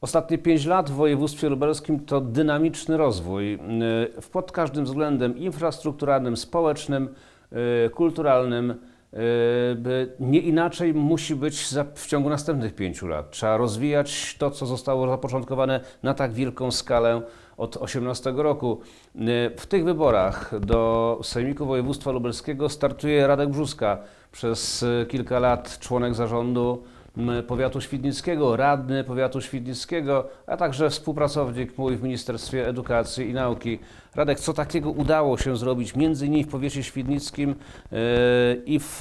Ostatnie pięć lat w województwie lubelskim to dynamiczny rozwój w- pod każdym względem infrastrukturalnym, społecznym, yy, kulturalnym. By Nie inaczej musi być w ciągu następnych pięciu lat. Trzeba rozwijać to, co zostało zapoczątkowane na tak wielką skalę od 18 roku. W tych wyborach do Sejmiku Województwa Lubelskiego startuje Radek Brzuska, przez kilka lat członek zarządu powiatu świdnickiego, radny powiatu świdnickiego, a także współpracownik mój w Ministerstwie Edukacji i Nauki. Radek, co takiego udało się zrobić między innymi w powiecie świdnickim yy, i w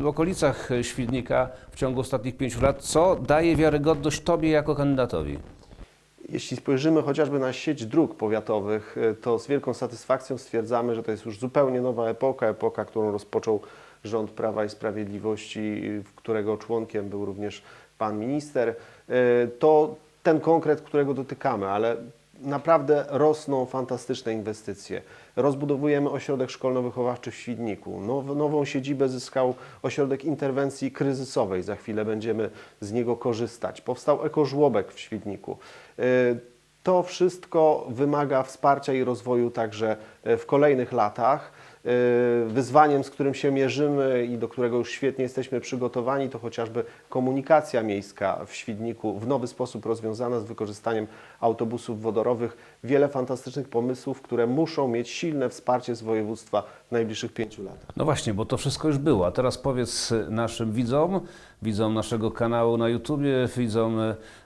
yy, okolicach Świdnika w ciągu ostatnich pięciu lat, co daje wiarygodność Tobie jako kandydatowi? Jeśli spojrzymy chociażby na sieć dróg powiatowych, y, to z wielką satysfakcją stwierdzamy, że to jest już zupełnie nowa epoka, epoka, którą rozpoczął rząd Prawa i Sprawiedliwości, którego członkiem był również pan minister. Y, To ten konkret, którego dotykamy, ale naprawdę rosną fantastyczne inwestycje. Rozbudowujemy ośrodek szkolno-wychowawczy w Świdniku. Now, nową siedzibę zyskał ośrodek interwencji kryzysowej. Za chwilę będziemy z niego korzystać. Powstał ekożłobek w Świdniku. Y, To wszystko wymaga wsparcia i rozwoju także y, w kolejnych latach. Y, Wyzwaniem, z którym się mierzymy i do którego już świetnie jesteśmy przygotowani, to chociażby komunikacja miejska w Świdniku w nowy sposób rozwiązana z wykorzystaniem autobusów wodorowych. Wiele fantastycznych pomysłów, które muszą mieć silne wsparcie z województwa w najbliższych pięciu latach. No właśnie, bo to wszystko już było. A teraz powiedz naszym widzom, widzom naszego kanału na YouTubie, widzom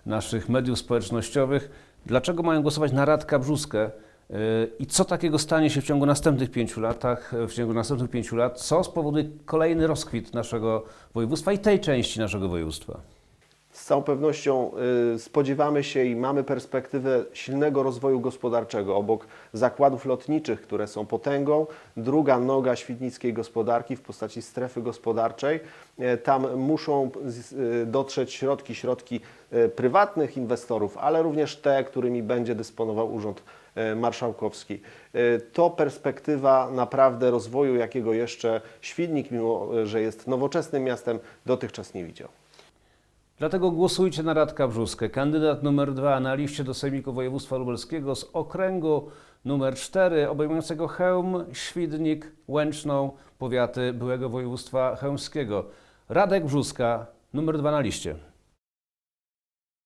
naszych mediów społecznościowych, dlaczego mają głosować na Radka Brzuskę i co takiego stanie się w ciągu następnych pięciu latach, w ciągu następnych pięciu lat, co spowoduje kolejny rozkwit naszego województwa i tej części naszego województwa. Z całą pewnością y, spodziewamy się i mamy perspektywę silnego rozwoju gospodarczego. Obok zakładów lotniczych, które są potęgą, druga noga świdnickiej gospodarki w postaci strefy gospodarczej. E, Tam muszą y, dotrzeć środki, środki y, prywatnych inwestorów, ale również te, którymi będzie dysponował Urząd e, Marszałkowski. E, To perspektywa naprawdę rozwoju, jakiego jeszcze Świdnik, mimo e, że jest nowoczesnym miastem, dotychczas nie widział. Dlatego głosujcie na Radka Brzuskę, kandydat numer dwa na liście do Sejmiku Województwa Lubelskiego z okręgu numer 4 obejmującego Chełm, Świdnik, Łęczną, powiaty byłego województwa chełmskiego. Radek Brzuska, numer dwa na liście.